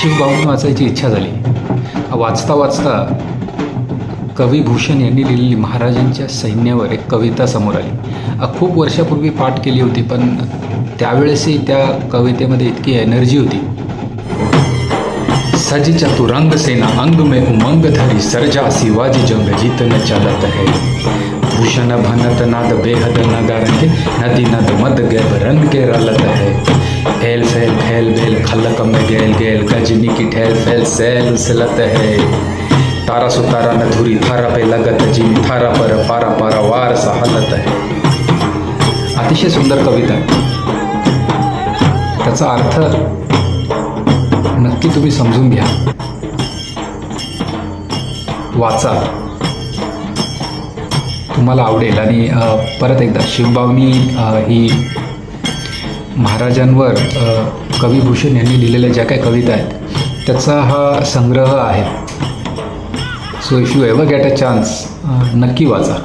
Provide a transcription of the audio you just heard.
शिवबाहून वाचायची इच्छा झाली. वाचता वाचता कवी भूषण यांनी लिहिलेली महाराजांच्या सैन्यावर एक कविता समोर आली. खूप वर्षापूर्वी पाठ केली होती पण त्यावेळेसही त्या कवितेमध्ये इतकी एनर्जी होती. सज चतुरंग सेना अंग में उमंग धरी सर्जा शिवाजी जंग जीत न चलत है. भूषण भनत नाद बेहद नगारंग नदी नद मद गैब रंग के रलत है. फैल फैल फैल बेल खलक में गैल गैल गजनी की ठैल फैल सैल उसलत है। तारा सुतारा न धुरी थारा पे लगत जी थारा पर पारा पारा वार सा हलत है। अतिशय सुंदर कविता। त्याचा अर्थ नक्की तुम्ही समजून घ्या. वाचा. तुम्हाला आवडेल आणि परत एकदा शिवबावनी ही महाराजांवर अ, कवी भूषण यांनी लिहिलेल्या ज्या काही कविता आहेत त्याचा हा संग्रह आहे. So if you ever get a chance नक्की वाचा.